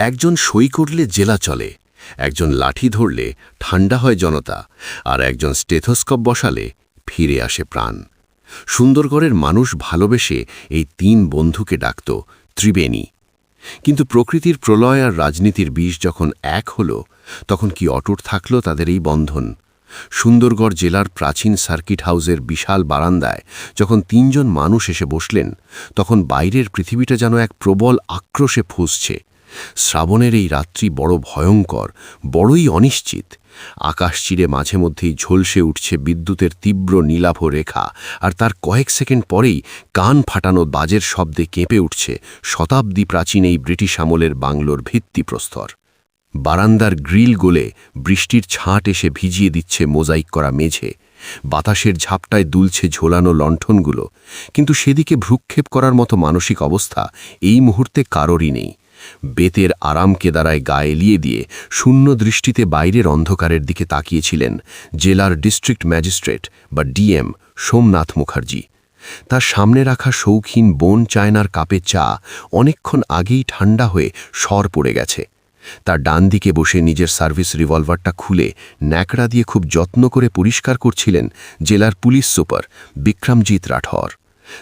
একজন সই করলে জেলা চলে, একজন লাঠি ধরলে ঠান্ডা হয় জনতা, আর একজন স্টেথোস্কোপ বসালে ফিরে আসে প্রাণ। সুন্দরগড়ের মানুষ ভালোবেসে এই তিন বন্ধুকে ডাকত ত্রিবেণী। কিন্তু প্রকৃতির প্রলয় আর রাজনীতির বিষ যখন এক হল, তখন কি অটুট থাকল তাদের এই বন্ধন? সুন্দরগড় জেলার প্রাচীন সার্কিট হাউসের বিশাল বারান্দায় যখন তিনজন মানুষ এসে বসলেন, তখন বাইরের পৃথিবীটা যেন এক প্রবল আক্রোশে ফুসছে। শ্রাবণের এই রাত্রি বড় ভয়ঙ্কর, বড়ই অনিশ্চিত। আকাশ চিরে মাঝে মধ্যেই ঝলসে উঠছে বিদ্যুতের তীব্র নীলাভ রেখা, আর তার কয়েক সেকেন্ড পরেই কান ফাটানো বাজের শব্দে কেঁপে উঠছে শতাব্দী প্রাচীন এই ব্রিটিশ আমলের বাংলোর ভিত্তিপ্রস্তর। বারান্দার গ্রিল গোলে বৃষ্টির ছাঁট এসে ভিজিয়ে দিচ্ছে মোজাইক করা মেঝে। বাতাসের ঝাপটায় দুলছে ঝোলানো লণ্ঠনগুলো। কিন্তু সেদিকে ভ্রুক্ষেপ করার মতো মানসিক অবস্থা এই মুহূর্তে কারোরই নেই। বেতের আরাম কেদারায় গা এলিয়ে দিয়ে শূন্য দৃষ্টিতে বাইরের অন্ধকারের দিকে তাকিয়েছিলেন জেলার ডিস্ট্রিক্ট ম্যাজিস্ট্রেট বা ডিএম সোমনাথ মুখার্জি। তার সামনে রাখা শৌখিন বোন চায়নার কাপে চা অনেকক্ষণ আগেই ঠান্ডা হয়ে সর পড়ে গেছে। তার ডান দিকে বসে নিজের সার্ভিস রিভলভারটা খুলে ন্যাকড়া দিয়ে খুব যত্ন করে পরিষ্কার করছিলেন জেলার পুলিশ সুপার বিক্রমজিৎ রাঠর।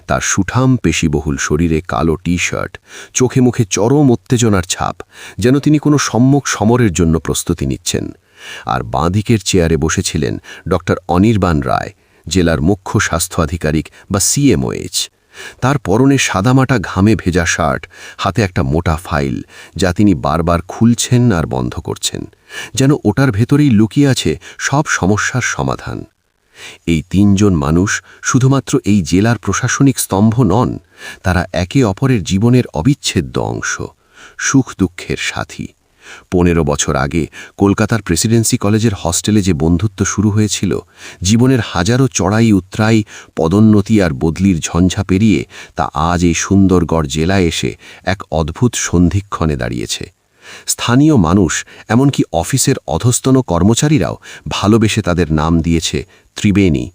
তার সুঠাম পেশিবহুল শরীরে কালো টি শার্ট চোখে মুখে চরম উত্তেজনার ছাপ, যেন তিনি কোনো সম্মুখ সমরের জন্য প্রস্তুতি নিচ্ছেন। আর বাঁদিকের চেয়ারে বসেছিলেন ড অনির্বাণ রায়, জেলার মুখ্য স্বাস্থ্য আধিকারিক বা সিএমওএইচ তার পরনে সাদামাটা ঘামে ভেজা শার্ট, হাতে একটা মোটা ফাইল, যা তিনি বারবার খুলছেন আর বন্ধ করছেন, যেন ওটার ভেতরেই লুকিয়ে আছে সব সমস্যার সমাধান। এই তিনজন মানুষ শুধুমাত্র এই জেলার প্রশাসনিক স্তম্ভ নন, তারা একে অপরের জীবনের অবিচ্ছেদ্য অংশ, সুখ দুঃখের সাথী। পনেরো বছর আগে কলকাতার প্রেসিডেন্সি কলেজের হস্টেলে যে বন্ধুত্ব শুরু হয়েছিল, জীবনের হাজারো চড়াই উত্তরাই পদোন্নতি আর বদলির ঝঞ্ঝা পেরিয়ে তা আজ এই সুন্দরগড় জেলায় এসে এক অদ্ভুত সন্ধিক্ষণে দাঁড়িয়েছে। স্থানীয় মানুষ, এমনকি অফিসের অধস্তন কর্মচারীরাও ভালোবেসে তাদের নাম দিয়েছে ত্রিবেণী।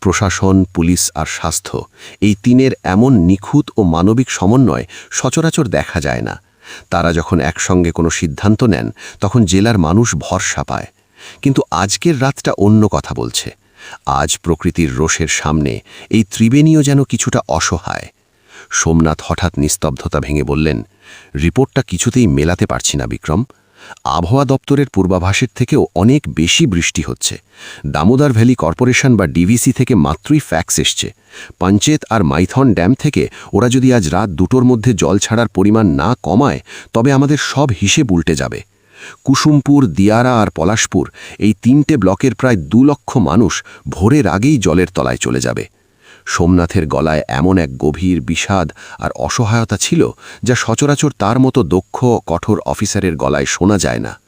প্রশাসন, পুলিশ আর স্বাস্থ্য, এই তিনের এমন নিখুঁত ও মানবিক সমন্বয় সচরাচর দেখা যায় না। তারা যখন একসঙ্গে কোনো সিদ্ধান্ত নেন, তখন জেলার মানুষ ভরসা পায়। কিন্তু আজকের রাতটা অন্য কথা বলছে। আজ প্রকৃতির রোষের সামনে এই ত্রিবেণীও যেন কিছুটা অসহায়। সোমনাথ হঠাৎ নিস্তব্ধতা ভেঙে বললেন রিপোর্টটা কিছুতেই মেলাতে পারছি না, বিক্রম। আবহাওয়া দপ্তরের পূর্বাভাসের থেকেও অনেক বেশি বৃষ্টি হচ্ছে। দামোদর ভ্যালি কর্পোরেশন বা ডিভিসি থেকে মাত্রই ফ্যাক্স এসছে। পঞ্চেত আর মাইথন ড্যাম থেকে ওরা যদি আজ রাত দুটোর মধ্যে জল ছাড়ার পরিমাণ না কমায়, তবে আমাদের সব হিসেব উল্টে যাবে। কুসুমপুর, দিয়ারা আর পলাশপুর এই তিনটে ব্লকের প্রায় দু লক্ষ মানুষ ভোরের আগেই জলের তলায় চলে যাবে। সোমনাথের গলায় এমন এক গভীর বিষাদ আর অসহায়তা ছিল যা সচরাচর তার মতো দক্ষ, কঠোর অফিসারের গলায় শোনা যায় না।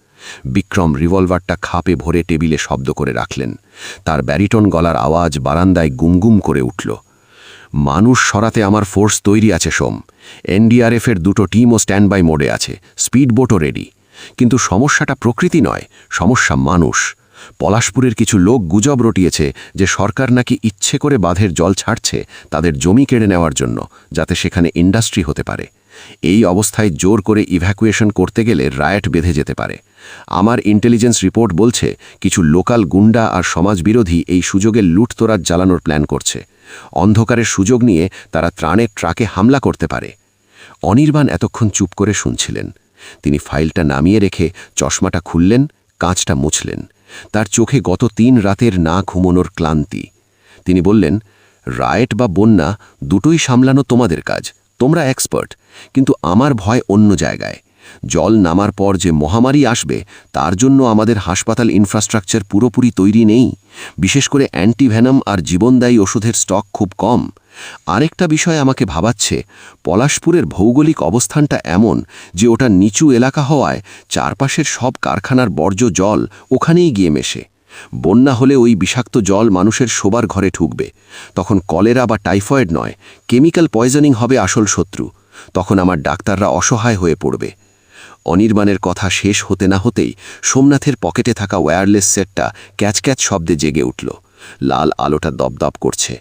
বিক্রম রিভলভারটা খাপে ভরে টেবিলে শব্দ করে রাখলেন। তার ব্যারিটন গলার আওয়াজ বারান্দায় গুমগুম করে উঠল। মানুষ সরাতে আমার ফোর্স তৈরি আছে, সোম। এনডিআরএফের দুটো টিমও স্ট্যান্ড বাই মোডে আছে। স্পিড বোটও রেডি। কিন্তু সমস্যাটা প্রকৃতি নয়, সমস্যা মানুষ। পলাশপুরের কিছু লোক গুজব রটিয়েছে যে সরকার নাকি ইচ্ছে করে বাঁধের জল ছাড়ছে তাদের জমি কেড়ে নেওয়ার জন্য, যাতে সেখানে ইন্ডাস্ট্রি হতে পারে। এই অবস্থায় জোর করে ইভ্যাকুয়েশন করতে গেলে রায়ট বেঁধে যেতে পারে। আমার ইন্টেলিজেন্স রিপোর্ট বলছে, কিছু লোকাল গুন্ডা আর সমাজবিরোধী এই সুযোগে লুটতরাজ জ্বালানোর প্ল্যান করছে। অন্ধকারের সুযোগ নিয়ে তারা ত্রাণের ট্রাকে হামলা করতে পারে। অনির্বাণ এতক্ষণ চুপ করে শুনছিলেন। তিনি ফাইলটা নামিয়ে রেখে চশমাটা খুললেন, কাঁচটা মুছলেন। তার চোখে গত তিন রাতের না ঘুমোনোর ক্লান্তি। তিনি বললেন, রায়েট বা বন্যা দুটোই সামলানো তোমাদের কাজ, তোমরা এক্সপার্ট, কিন্তু আমার ভয় অন্য জায়গায়। জল নামার পর যে মহামারী আসবে, তার জন্য আমাদের হাসপাতাল ইনফ্রাস্ট্রাকচার পুরোপুরি তৈরি নেই। বিশেষ করে অ্যান্টিভ্যানাম আর জীবনদায়ী ওষুধের স্টক খুব কম। আরেকটা বিষয় আমাকে ভাবাচ্ছে, পলাশপুরের ভৌগোলিক অবস্থানটা এমন যে ওটা নিচু এলাকা হওয়ায় চারপাশের সব কারখানার বর্জ্য জল ওখানেই গিয়ে মেশে। বন্যা হলে ওই বিষাক্ত জল মানুষের শোবার ঘরে ঠুকবে তখন কলেরা বা টাইফয়েড নয়, কেমিক্যাল পয়জনিং হবে আসল শত্রু। তখন আমার ডাক্তাররা অসহায় হয়ে পড়বে। অনির্বাণের কথা শেষ হতে না হতেই সোমনাথের পকেটে থাকা ওয়্যারলেস সেটটা ক্যাচ ক্যাচ শব্দে জেগে উঠল। লাল আলোটা দপদপ করছে।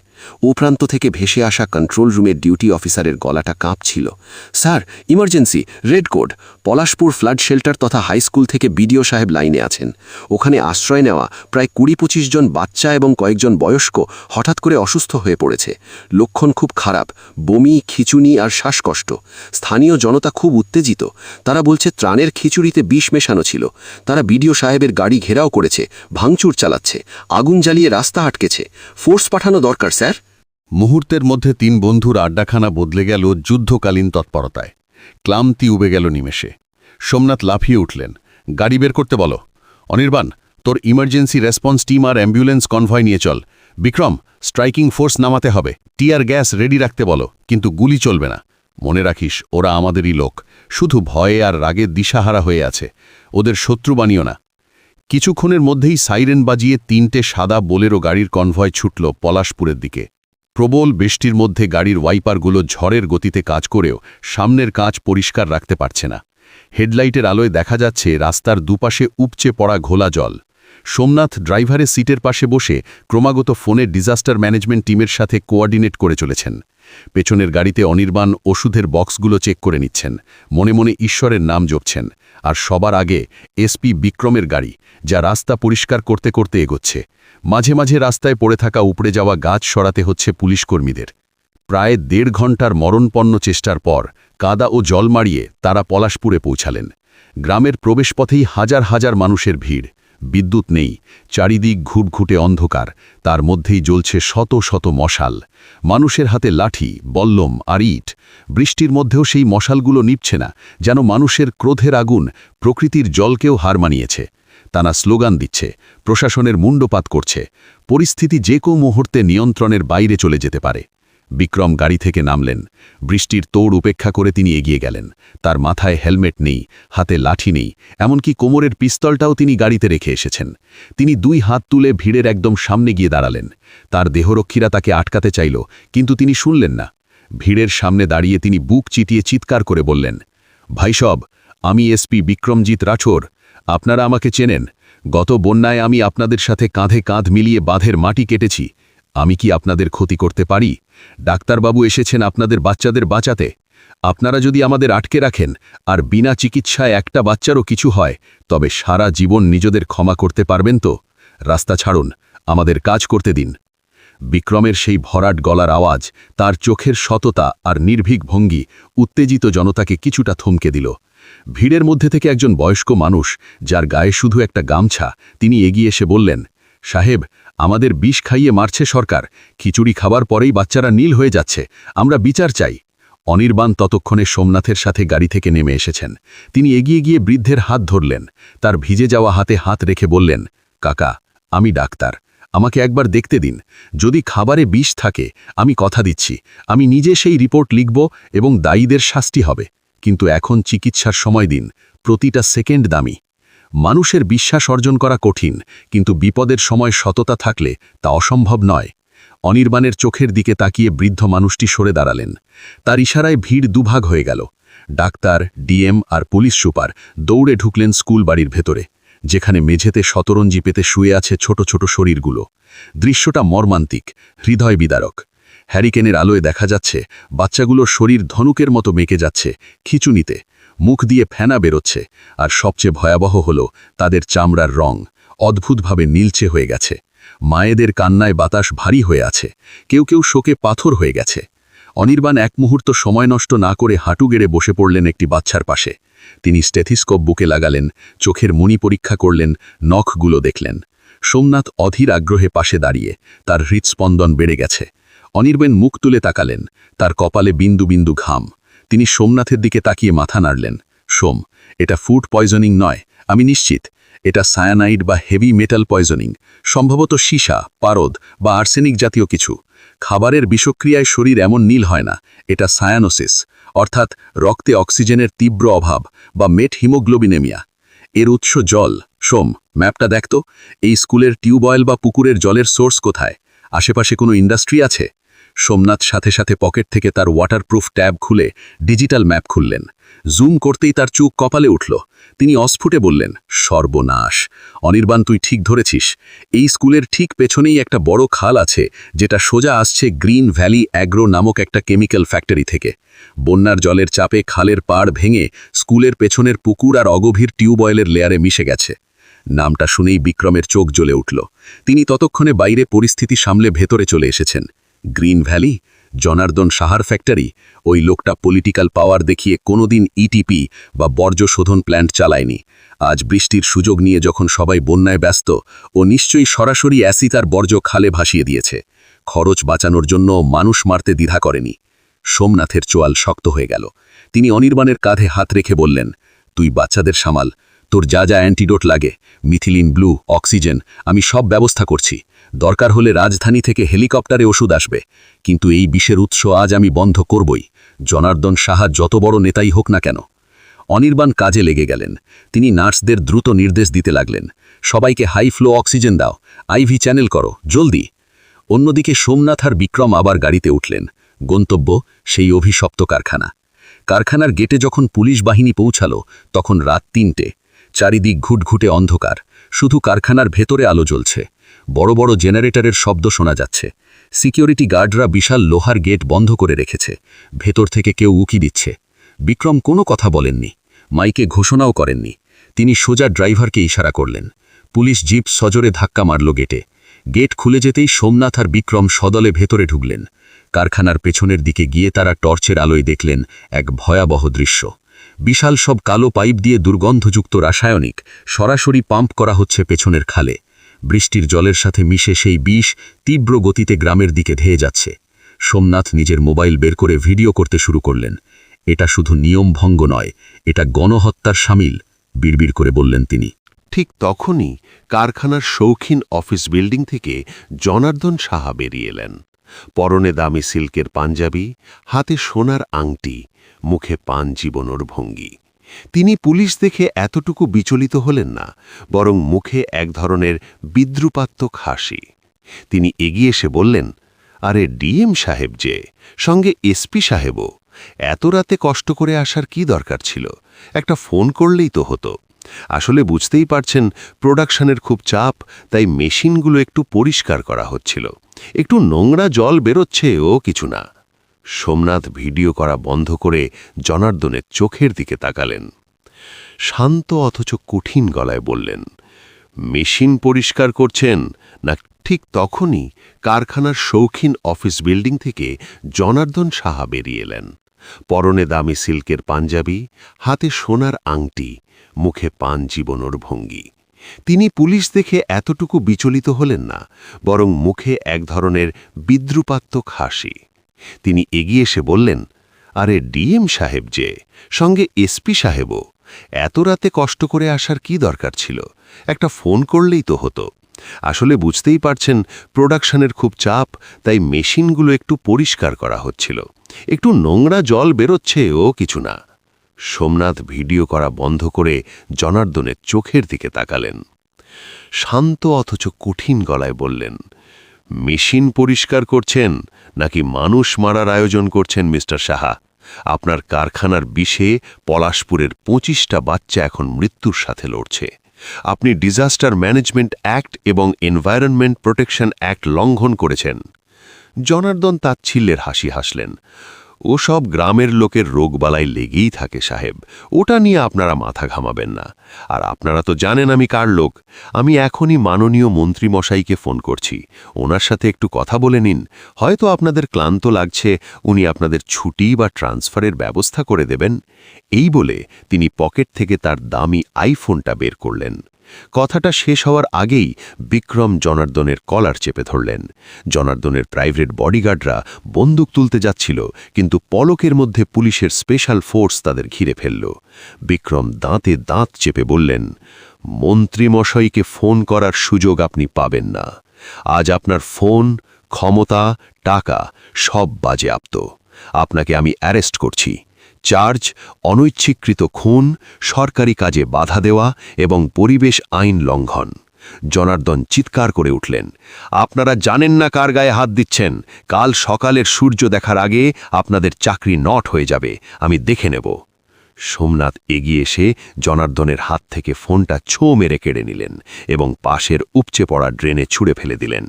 ও প্রান্ত থেকে ভেসে আসা কন্ট্রোল রুমের ডিউটি অফিসারের গলাটা কাঁপছিল। Sir emergency red code Palashpur flood shelter তথা হাই স্কুল থেকে বিডিও সাহেব লাইনে আছেন। ওখানে আশ্রয় নেওয়া প্রায় কুড়ি পঁচিশ জন বাচ্চা এবং কয়েকজন বয়স্ক হঠাৎ করে অসুস্থ হয়ে পড়েছে। লক্ষণ খুব খারাপ, বমি, খিচুনি আর শ্বাসকষ্ট। স্থানীয় জনতা খুব উত্তেজিত। তারা বলছে ত্রাণের খিচুড়িতে বিষ মেশানো ছিল। তারা বিডিও সাহেবের গাড়ি ঘেরাও করেছে, ভাঙচুর চালাচ্ছে, আগুন জ্বালিয়ে রাস্তা আটকেছে। ফোর্স পাঠানো দরকার, স্যার। মুহূর্তের মধ্যে তিন বন্ধুর আড্ডাখানা বদলে গেল যুদ্ধকালীন তৎপরতায়। ক্লান্তি উবে গেল নিমেষে। সোমনাথ লাফিয়ে উঠলেন। গাড়ি বের করতে বলো। অনির্বাণ, তোর ইমার্জেন্সি রেসপন্স টিম আর অ্যাম্বুলেন্স কনভয় নিয়ে চল। বিক্রম, স্ট্রাইকিং ফোর্স নামাতে হবে। টিয়ার গ্যাস রেডি রাখতে বলো, কিন্তু গুলি চলবে না। মনে রাখিস, ওরা আমাদেরই লোক। শুধু ভয়ে আর রাগে দিশাহারা হয়ে আছে। ওদের শত্রু বানিও না। কিছুক্ষণের মধ্যেই সাইরেন বাজিয়ে তিনটে সাদা বোলেরো গাড়ির কনভয় ছুটল পলাশপুরের দিকে। প্রবল বৃষ্টির মধ্যে গাড়ির ওয়াইপারগুলো ঝড়ের গতিতে কাজ করেও সামনের কাঁচ পরিষ্কার রাখতে পারছে না। হেডলাইটের আলোয় দেখা যাচ্ছে রাস্তার দুপাশে উপচে পড়া ঘোলা জল। সোমনাথ ড্রাইভারের সিটের পাশে বসে ক্রমাগত ফোনে ডিজাস্টার ম্যানেজমেন্ট টিমের সাথে কোঅর্ডিনেট করে চলেছেন। পেছনের গাড়িতে অনির্বাণ ওষুধের বক্সগুলো চেক করে নিচ্ছেন। মনে মনে ঈশ্বরের নাম জপছেন। আর সবার আগে এসপি বিক্রমের গাড়ি, যা রাস্তা পরিষ্কার করতে করতে এগোচ্ছে। মাঝে মাঝে রাস্তায় পড়ে থাকা উপড়ে যাওয়া গাছ সরাতে হচ্ছে পুলিশকর্মীদের প্রায় দেড় ঘণ্টার মরণপন্ন চেষ্টার পর কাদা ও জল মারিয়ে তারা পলাশপুরে পৌঁছালেন। গ্রামের প্রবেশপথেই হাজার হাজার মানুষের ভিড়। বিদ্যুৎ নেই, চারিদিক ঘুটঘুটে অন্ধকার, তার মধ্যেই জ্বলছে শত শত মশাল। মানুষের হাতে লাঠি, বল্লম আর ইট, বৃষ্টির মধ্যেও সেই মশালগুলো নিপছে না, যেন মানুষের ক্রোধের আগুন প্রকৃতির জলকেও হার মানিয়েছে। তারা স্লোগান দিচ্ছে, প্রশাসনের মুণ্ডপাত করছে, পরিস্থিতি যে কেউ মুহূর্তে নিয়ন্ত্রণের বাইরে চলে যেতে পারে। বিক্রম গাড়ি থেকে নামলেন। বৃষ্টির তোড় উপেক্ষা করে তিনি এগিয়ে গেলেন। তার মাথায় হেলমেট নেই, হাতে লাঠি নেই, এমনকি কোমরের পিস্তলটাও তিনি গাড়িতে রেখে এসেছেন। তিনি দুই হাত তুলে ভিড়ের একদম সামনে গিয়ে দাঁড়ালেন। তার দেহরক্ষীরা তাকে আটকাতে চাইল, কিন্তু তিনি শুনলেন না। ভিড়ের সামনে দাঁড়িয়ে তিনি বুক চিটিয়ে চিৎকার করে বললেন ভাইসব আমি এসপি বিক্রমজিৎ রাঠোর, আপনারা আমাকে চেনেন। গত বন্যায় আমি আপনাদের সাথে কাঁধে কাঁধ মিলিয়ে বাঁধের মাটি কেটেছি। আমি কি আপনাদের ক্ষতি করতে পারি? ডাক্তারবাবু এসেছেন আপনাদের বাচ্চাদের বাঁচাতে। আপনারা যদি আমাদের আটকে রাখেন, আর বিনা চিকিৎসায় একটা বাচ্চারও কিছু হয়, তবে সারা জীবন নিজেদের ক্ষমা করতে পারবেন তো? রাস্তা ছাড়ুন, আমাদের কাজ করতে দিন। বিক্রমের সেই ভরাট গলার আওয়াজ, তার চোখের সততা আর নির্ভীক ভঙ্গি উত্তেজিত জনতাকে কিছুটা থমকে দিল। ভিড়ের মধ্যে থেকে একজন বয়স্ক মানুষ, যার গায়ে শুধু একটা গামছা, তিনি এগিয়ে এসে বললেন সাহেব, আমাদের বিষ খাইয়ে মারছে সরকার। খিচুড়ি খাবার পরেই বাচ্চারা নীল হয়ে যাচ্ছে। আমরা বিচার চাই। অনির্বাণ ততক্ষণে সোমনাথের সাথে গাড়ি থেকে নেমে এসেছেন। তিনি এগিয়ে গিয়ে বৃদ্ধের হাত ধরলেন। তার ভিজে যাওয়া হাতে হাত রেখে বললেন, কাকা, আমি ডাক্তার। আমাকে একবার দেখতে দিন। যদি খাবারে বিষ থাকে, আমি কথা দিচ্ছি। আমি নিজে সেই রিপোর্ট লিখব এবং দায়ীদের শাস্তি হবে। কিন্তু এখন চিকিৎসার সময় দিন। প্রতিটা সেকেন্ড দামি। মানুষের বিশ্বাস অর্জন করা কঠিন, কিন্তু বিপদের সময় সততা থাকলে তা অসম্ভব নয়। অনির্বাণের চোখের দিকে তাকিয়ে বৃদ্ধ মানুষটি সরে দাঁড়ালেন। তার ইশারায় ভিড় দুভাগ হয়ে গেল। ডাক্তার, ডিএম আর পুলিশ সুপার দৌড়ে ঢুকলেন স্কুল বাড়ির ভেতরে, যেখানে মেঝেতে শতরঞ্জি পেতে শুয়ে আছে ছোট ছোট শরীরগুলো। দৃশ্যটা মর্মান্তিক, হৃদয় বিদারক। হ্যারিকেনের আলোয় দেখা যাচ্ছে, বাচ্চাগুলোর শরীর ধনুকের মতো মেকে যাচ্ছে, খিচুনিতে। মুখ দিয়ে ফেনা বেরোচ্ছে, আর সবচেয়ে ভয়াবহ হল তাদের চামড়ার রং অদ্ভুতভাবে নীলচে হয়ে গেছে। মায়েদের কান্নায় বাতাস ভারী হয়ে আছে, কেউ কেউ শোকে পাথর হয়ে গেছে। অনির্বাণ এক মুহূর্ত সময় নষ্ট না করে হাঁটু গেড়ে বসে পড়লেন একটি বাচ্চার পাশে। তিনি স্টেথিস্কোপ বুকে লাগালেন, চোখের মনি পরীক্ষা করলেন, নখগুলো দেখলেন। সোমনাথ অধীর আগ্রহে পাশে দাঁড়িয়ে, তার হৃৎস্পন্দন বেড়ে গেছে। অনির্বেন মুখ তুলে তাকালেন, তার কপালে বিন্দু বিন্দু ঘাম। তিনি সোমনাথের দিকে তাকিয়ে মাথা নাড়লেন। সোম, এটা ফুড পয়জনিং নয়, আমি নিশ্চিত। এটা সায়ানাইড বা হেভি মেটাল পয়জনিং, সম্ভবত সীসা, পারদ বা আর্সেনিক জাতীয় কিছু। খাবারের বিষক্রিয়ায় শরীর এমন নীল হয় না, এটা সায়ানোসিস, অর্থাৎ রক্তে অক্সিজেনের তীব্র অভাব বা মেট হিমোগ্লোবিনেমিয়া। এর উৎস জল। সোম, ম্যাপটা দেখতো এই স্কুলের টিউবওয়েল বা পুকুরের জলের সোর্স কোথায়? আশেপাশে কোনো ইন্ডাস্ট্রি আছে? সোমনাথ সাথে সাথে পকেট থেকে তার ওয়াটারপ্রুফ ট্যাব খুলে ডিজিটাল ম্যাপ খুললেন। জুম করতেই তার চোখ কপালে উঠল। তিনি অস্ফুটে বললেন, সর্বনাশ। অনির্বাণ, তুই ঠিক ধরেছিস। এই স্কুলের ঠিক পেছনেই একটা বড় খাল আছে, যেটা সোজা আসছে গ্রিন ভ্যালি অ্যাগ্রো নামক একটা কেমিক্যাল ফ্যাক্টরি থেকে। বন্যার জলের চাপে খালের পাড় ভেঙে স্কুলের পেছনের পুকুর আর অগভীর টিউবয়েলের লেয়ারে মিশে গেছে। নামটা শুনেই বিক্রমের চোখ জ্বলে উঠল। তিনি ততক্ষণে বাইরে পরিস্থিতি সামলে ভেতরে চলে এসেছেন। গ্রিন ভ্যালি, জনার্দন সাহার ফ্যাক্টরি, ওই লোকটা পলিটিক্যাল পাওয়ার দেখিয়ে কোনোদিন ইটিপি বা বর্জ্য শোধন প্ল্যান্ট চালায়নি। আজ বৃষ্টির সুযোগ নিয়ে যখন সবাই বন্যায় ব্যস্ত, ও নিশ্চয়ই সরাসরি অ্যাসি তার বর্জ্য খালে ভাসিয়ে দিয়েছে। খরচ বাঁচানোর জন্য মানুষ মারতে দ্বিধা করেনি। সোমনাথের চোয়াল শক্ত হয়ে গেল। তিনি অনির্বাণের কাঁধে হাত রেখে বললেন, তুই বাচ্চাদের সামাল। তোর যা যা অ্যান্টিডোট লাগে মিথিলিন ব্লু অক্সিজেন আমি সব ব্যবস্থা করছি। দরকার হলে রাজধানী থেকে হেলিকপ্টারে ওষুধ আসবে। কিন্তু এই বিষের উৎস আজ আমি বন্ধ করবই। জনার্দন সাহা যত বড় নেতাই হোক না কেন। অনির্বাণ কাজে লেগে গেলেন। তিনি নার্সদের দ্রুত নির্দেশ দিতে লাগলেন। সবাইকে হাই ফ্লো অক্সিজেন দাও। আইভি চ্যানেল করো। জলদি। অন্যদিকে সোমনাথ আর বিক্রম আবার গাড়িতে উঠলেন। গন্তব্য সেই অভিশপ্ত কারখানা। কারখানার গেটে যখন পুলিশ বাহিনী পৌঁছালো, তখন রাত তিনটে। চারিদিক ঘুটঘুটে অন্ধকার। শুধু কারখানার ভেতরে আলো জ্বলছে। বড় বড় জেনারেটরের শব্দ শোনা যাচ্ছে। সিকিউরিটি গার্ডরা বিশাল লোহার গেট বন্ধ করে রেখেছে। ভেতর থেকে কেউ উকি দিচ্ছে। বিক্রম কোনো কথা বলেননি। মাইকে ঘোষণাও করেননি। তিনি সোজা ড্রাইভারকে ইশারা করলেন। পুলিশ জিপ সজোরে ধাক্কা মারল গেটে। গেট খুলে যেতেই সোমনাথ আর বিক্রম সদলে ভেতরে ঢুকলেন। কারখানার পেছনের দিকে গিয়ে তারা টর্চের আলোয় দেখলেন এক ভয়াবহ দৃশ্য। বিশাল সব কালো পাইপ দিয়ে দুর্গন্ধযুক্ত রাসায়নিক সরাসরি পাম্প করা হচ্ছে পেছনের খালে। বৃষ্টির জলের সাথে মিশে সেই বিষ তীব্র গতিতে গ্রামের দিকে ধেয়ে যাচ্ছে। সোমনাথ নিজের মোবাইল বের করে ভিডিও করতে শুরু করলেন। এটা শুধু নিয়ম ভঙ্গ নয়, এটা গণহত্যার সামিল, বিড়বিড় করে বললেন তিনি। ঠিক তখনই কারখানার শৌখিন অফিস বিল্ডিং থেকে জনার্দন সাহা বেরিয়ে এলেন। পরনে দামি সিল্কের পাঞ্জাবি, হাতে সোনার আংটি, মুখে পান জীবনর ভঙ্গি। তিনি পুলিশ দেখে এতটুকু বিচলিত হলেন না, বরং মুখে এক ধরনের বিদ্রুপাত্মক হাসি। তিনি এগিয়ে এসে বললেন, আরে ডিএম সাহেব যে, সঙ্গে এসপি সাহেবও, এত রাতে কষ্ট করে আসার কি দরকার ছিল? একটা ফোন করলেই তো হতো। আসলে বুঝতেই পারছেন, প্রোডাকশনের খুব চাপ, তাই মেশিনগুলো একটু পরিষ্কার করা হচ্ছিল। একটু নোংরা জল বেরোচ্ছে, ও কিছু না। সোমনাথ ভিডিও করা বন্ধ করে জনার্দনের চোখের দিকে তাকালেন। শান্ত অথচ কঠিন গলায় বললেন, মেশিন পরিষ্কার করছেন? না, ঠিক তখনই কারখানার শৌখিন অফিস বিল্ডিং থেকে জনার্দন সাহা বেরিয়ে এলেন। পরনে দামি সিল্কের পাঞ্জাবি, হাতে সোনার আংটি, মুখে পান জীবনর ভঙ্গি। তিনি পুলিশ দেখে এতটুকু বিচলিত হলেন না, বরং মুখে এক ধরনের বিদ্রুপাত্মক হাসি। তিনি এগিয়ে এসে বললেন, আরে ডিএম সাহেব যে, সঙ্গে এসপি সাহেবও, এত রাতে কষ্ট করে আসার কি দরকার ছিল? একটা ফোন করলেই তো হতো। আসলে বুঝতেই পারছেন, প্রোডাকশনের খুব চাপ, তাই মেশিনগুলো একটু পরিষ্কার করা হচ্ছিল। একটু নোংরা জল বেরোচ্ছে, ও কিছু না। সোমনাথ ভিডিও করা বন্ধ করে জনার্দনের চোখের দিকে তাকালেন। শান্ত অথচ কঠিন গলায় বললেন মেশিন পরিষ্কার করছেন নাকি মানুষ মারার আয়োজন করছেন, মিস্টার সাহা? আপনার কারখানার বিষে পলাশপুরের পঁচিশটা বাচ্চা এখন মৃত্যুর সাথে লড়ছে। আপনি ডিজাস্টার ম্যানেজমেন্ট অ্যাক্ট এবং এনভায়রনমেন্ট প্রোটেকশন অ্যাক্ট লঙ্ঘন করেছেন। জনার্দন তাচ্ছিল্যের হাসি হাসলেন। ওসব গ্রামের লোকের রোগবালাই লেগেই থাকে সাহেব। ওটা নিয়ে আপনারা মাথা ঘামাবেন না। আর আপনারা তো জানেন আমি কার লোক। আমি এখনই মাননীয় মন্ত্রীমশাইকে ফোন করছি। ওনার সাথে একটু কথা বলে নিন। হয়তো আপনাদের ক্লান্ত লাগছে, উনি আপনাদের ছুটি বা ট্রান্সফারের ব্যবস্থা করে দেবেন। এই বলে তিনি পকেট থেকে তার দামি আইফোনটা বের করলেন। কথাটা শেষ হওয়ার আগেই বিক্রম জনার্দনের কলার চেপে ধরলেন। জনার্দনের প্রাইভেট বডিগার্ডরা বন্দুক তুলতে যাচ্ছিল, কিন্তু পলকের মধ্যে পুলিশের স্পেশাল ফোর্স তাদের ঘিরে ফেলল। বিক্রম দাঁতে দাঁত চেপে বললেন, মন্ত্রীমশাইকে ফোন করার সুযোগ আপনি পাবেন না। আজ আপনার ফোন, ক্ষমতা, টাকা সব বাজেয়াপ্ত। আপনাকে আমি অ্যারেস্ট করছি। চার্জ, অনৈচ্ছিকৃত খুন, সরকারি কাজে বাধা দেওয়া এবং পরিবেশ আইন লঙ্ঘন। জনার্দন চিৎকার করে উঠলেন। আপনারা জানেন না কার গায়ে হাত দিচ্ছেন। কাল সকালের সূর্য দেখার আগে আপনাদের চাকরি নট হয়ে যাবে। আমি দেখে নেব। সোমনাথ এগিয়ে এসে জনার্দনের হাত থেকে ফোনটা ছো মেরে কেড়ে নিলেন এবং পাশের উপচে পড়া ড্রেনে ছুঁড়ে ফেলে দিলেন।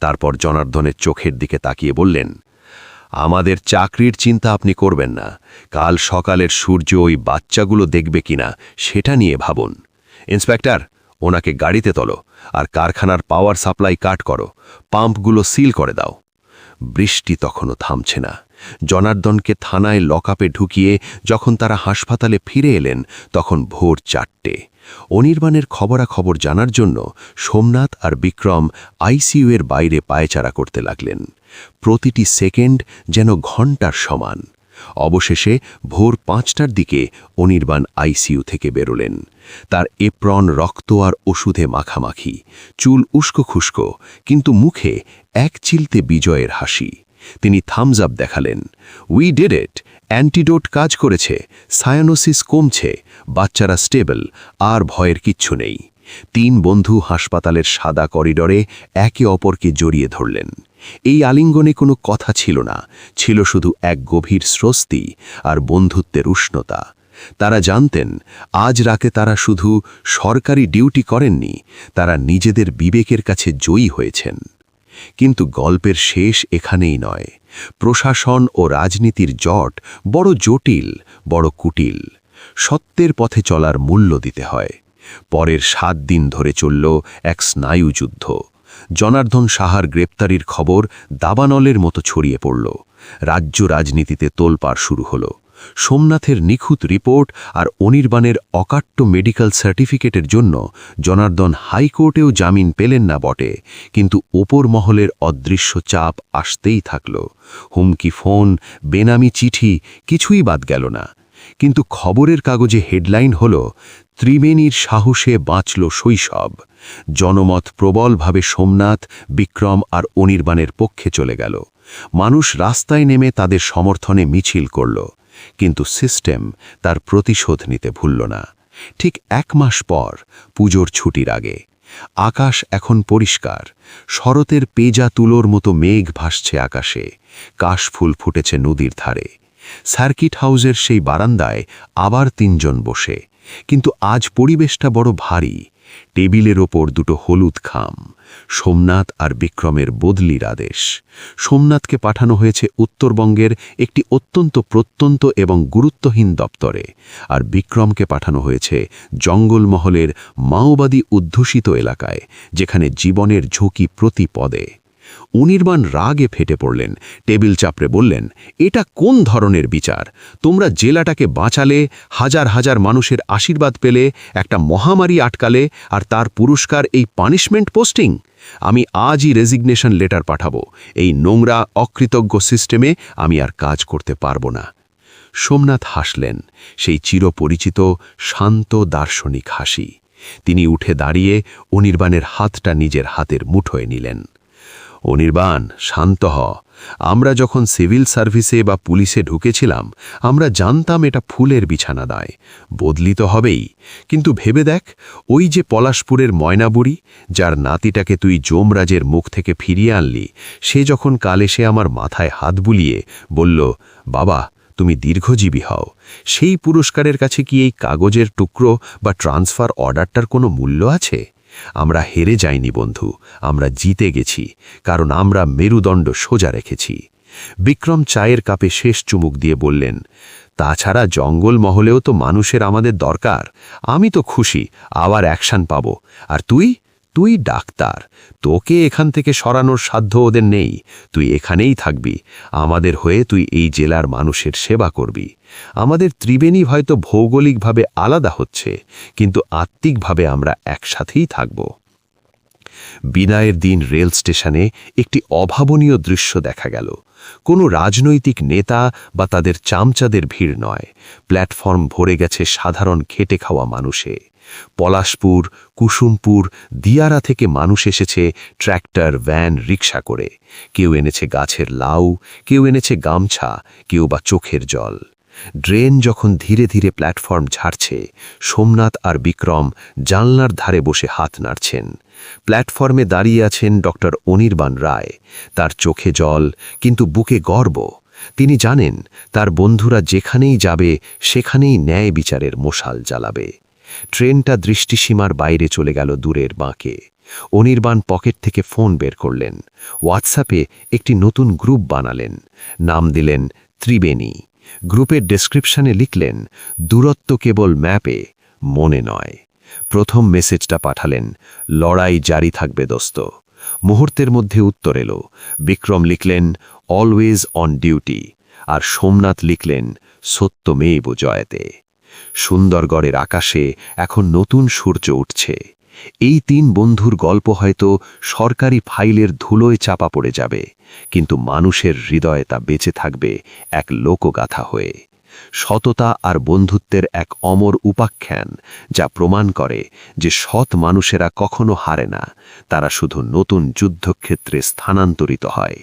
তারপর জনার্দনের চোখের দিকে তাকিয়ে বললেন আমাদের চাকরির চিন্তা আপনি করবেন না। কাল সকালের সূর্য ওই বাচ্চাগুলো দেখবে কিনা, সেটা নিয়ে ভাবুন। ইন্সপেক্টর, ওনাকে গাড়িতে তোলো আর কারখানার পাওয়ার সাপ্লাই কাট করো। পাম্পগুলো সিল করে দাও। বৃষ্টি তখনও থামছে না। জনার্দনকে থানায় লকআপে ঢুকিয়ে যখন তারা হাসপাতালে ফিরে এলেন, তখন ভোর চারটে। অনির্বাণের খবরাখবর জানার জন্য সোমনাথ আর বিক্রম আইসিইউ এর বাইরে পায়চারা করতে লাগলেন। প্রতিটি সেকেন্ড যেন ঘণ্টার সমান। অবশেষে ভোর পাঁচটার দিকে অনির্বাণ আইসিইউ থেকে বেরোলেন। তার এপ্রন, রক্ত আর ওষুধে মাখামাখি। চুল উস্কো খুস্কো, কিন্তু মুখে এক চিলতে বিজয়ের হাসি। তিনি থামস আপ দেখালেন। উই ডিড ইট অ্যান্টিডোট কাজ করেছে। সায়ানোসিস কমছে। বাচ্চারা স্টেবল আর ভয়ের কিচ্ছু নেই। তিন বন্ধু হাসপাতালের সাদা করিডরে একে অপরকে জড়িয়ে ধরলেন। এই আলিঙ্গনে কোনো কথা ছিল না। ছিল শুধু এক গভীর স্রস্তি আর বন্ধুত্বের উষ্ণতা। তারা জানতেন, আজ রাতে তারা শুধু সরকারি ডিউটি করেননি, তারা নিজেদের বিবেকের কাছে জয়ী হয়েছেন। কিন্তু গল্পের শেষ এখানেই নয়। প্রশাসন ও রাজনীতির জট বড় জটিল, বড় কুটিল। সত্যের পথে চলার মূল্য দিতে হয়। পরের সাত দিন ধরে চলল এক স্নায়ুযুদ্ধ জনার্দন সাহার গ্রেপ্তারির খবর দাবানলের মতো ছড়িয়ে পড়ল। রাজ্য রাজনীতিতে তোলপাড় শুরু হলো। সোমনাথের নিখুঁত রিপোর্ট আর অনির্বাণের অকাট্য মেডিকেল সার্টিফিকেটের জন্য জনার্দন হাইকোর্টেও জামিন পেলেন না বটে, কিন্তু ওপর মহলের অদৃশ্য চাপ আসতেই থাকল। হুমকি, ফোন, বেনামি, চিঠি কিছুই বাদ গেল না। কিন্তু খবরের কাগজে হেডলাইন হল, ত্রিবেণীর সাহসে বাঁচল শৈশব। জনমত প্রবলভাবে সোমনাথ, বিক্রম আর অনির্বাণের পক্ষে চলে গেল। মানুষ রাস্তায় নেমে তাদের সমর্থনে মিছিল করল। কিন্তু সিস্টেম তার প্রতিশোধ নিতে ভুলল না। ঠিক এক মাস পর পুজোর ছুটির আগে, আকাশ এখন পরিষ্কার, শরতের পেজা তুলোর মতো মেঘ ভাসছে আকাশে, কাশফুল ফুটেছে নদীর ধারে। সার্কিট হাউসের সেই বারান্দায় আবার তিনজন বসে, কিন্তু আজ পরিবেশটা বড় ভারী টেবিলের ওপর দুটো হলুদ খাম, সোমনাথ আর বিক্রমের বদলির আদেশ। সোমনাথকে পাঠানো হয়েছে উত্তরবঙ্গের একটি অত্যন্ত প্রত্যন্ত এবং গুরুত্বহীন দপ্তরে, আর বিক্রমকে পাঠানো হয়েছে জঙ্গলমহলের মাওবাদী অধ্যুষিত এলাকায়, যেখানে জীবনের ঝুঁকি প্রতি পদে। অনির্বাণ রাগে ফেটে পড়লেন। টেবিল চাপড়ে বললেন, এটা কোন ধরনের বিচার? তোমরা জেলাটাকে বাঁচালে, হাজার হাজার মানুষের আশীর্বাদ পেলে, একটা মহামারী আটকালে, আর তার পুরস্কার এই পানিশমেন্ট পোস্টিং? আমি আজই রেজিগনেশন লেটার পাঠাবো। এই নোংরা, অকৃতজ্ঞ সিস্টেমে আমি আর কাজ করতে পারব না। সোমনাথ হাসলেন, সেই চিরপরিচিত, শান্ত, দার্শনিক হাসি। তিনি উঠে দাঁড়িয়ে অনির্বাণের হাতটা নিজের হাতের মুঠোয় নিলেন। অনির্বাণ শান্ত হ। আমরা যখন সিভিল সার্ভিসে বা পুলিশে ঢুকেছিলাম, আমরা জানতাম এটা ফুলের বিছানা নয় বদলি তো হবেই। কিন্তু ভেবে দেখ, ওই যে পলাশপুরের ময়নাবুড়ি, যার নাতিটাকে তুই যমরাজের মুখ থেকে ফিরিয়ে আনলি, সে যখন কাল এসে আমার মাথায় হাত বুলিয়ে বলল, বাবা, তুমি দীর্ঘজীবী হও। সেই পুরস্কারের কাছে কি এই কাগজের টুকরো বা ট্রান্সফার অর্ডারটার কোনো মূল্য আছে? আমরা হেরে যাইনি বন্ধু, আমরা জিতে গেছি, কারণ আমরা মেরুদণ্ড সোজা রেখেছি। বিক্রম চায়ের কাপে শেষ চুমুক দিয়ে বললেন, তাছাড়া জঙ্গল মহলেও তো মানুষের আমাদের দরকার। আমি তো খুশি, আবার অ্যাকশান পাবো। আর তুই? তুই ডাক্তার। তোকে এখান থেকে সরানোর সাধ্য ওদের নেই। তুই এখানেই থাকবি। আমাদের হয়ে তুই এই জেলার মানুষের সেবা করবি। আমাদের ত্রিবেণী হয়তো ভৌগোলিকভাবে আলাদা হচ্ছে, কিন্তু আত্মিকভাবে আমরা একসাথেই থাকব। বিদায়ের দিন রেল স্টেশনে একটি অভাবনীয় দৃশ্য দেখা গেল। কোনো রাজনৈতিক নেতা বা তাদের চামচাদের ভিড় নয়। প্ল্যাটফর্ম ভরে গেছে সাধারণ খেটে খাওয়া মানুষে। পলাশপুর, কুসুমপুর, দিয়ারা থেকে মানুষ এসেছে ট্র্যাক্টর, ভ্যান রিক্সা করে। কেউ এনেছে গাছের লাউ, কেউ এনেছে গামছা, কেউ বা চোখের জল। ড্রেন যখন ধীরে ধীরে প্ল্যাটফর্ম ঝাড়ছে, সোমনাথ আর বিক্রম জানলার ধারে বসে হাত নাড়ছেন। প্ল্যাটফর্মে দাঁড়িয়ে আছেন ডক্টর অনির্বাণ রায়। তার চোখে জল, কিন্তু বুকে গর্ব। তিনি জানেন, তার বন্ধুরা যেখানেই যাবে, সেখানেই ন্যায় বিচারের মশাল জ্বালাবে। ট্রেনটা দৃষ্টিসীমার বাইরে চলে গেল দূরের বাঁকে। অনির্বাণ পকেট থেকে ফোন বের করলেন। হোয়াটসঅ্যাপে একটি নতুন গ্রুপ বানালেন। নাম দিলেন ত্রিবেণী। গ্রুপের ডেসক্রিপশনে লিখলেন, দূরত্ব কেবল ম্যাপে, মনে নয়। প্রথম মেসেজটা পাঠালেন, লড়াই জারি থাকবে, দোস্ত। মুহূর্তের মধ্যে উত্তর এলো। বিক্রম লিখলেন, অলওয়েজ অন ডিউটি। আর সোমনাথ লিখলেন, সত্য সত্যমেব জয়তে সুন্দরগড়ের আকাশে এখন নতুন সূর্য উঠছে। এই তিন বন্ধুর গল্প হয়তো সরকারি ফাইলের ধুলোয় চাপা পড়ে যাবে, কিন্তু মানুষের হৃদয়ে তা বেঁচে থাকবে এক লোকগাথা হয়ে। সততা আর বন্ধুত্বের এক অমর উপাখ্যান যা প্রমাণ করে যে সৎ মানুষেরা কখনো হারে না, তারা শুধু নতুন যুদ্ধক্ষেত্রে স্থানান্তরিত হয়।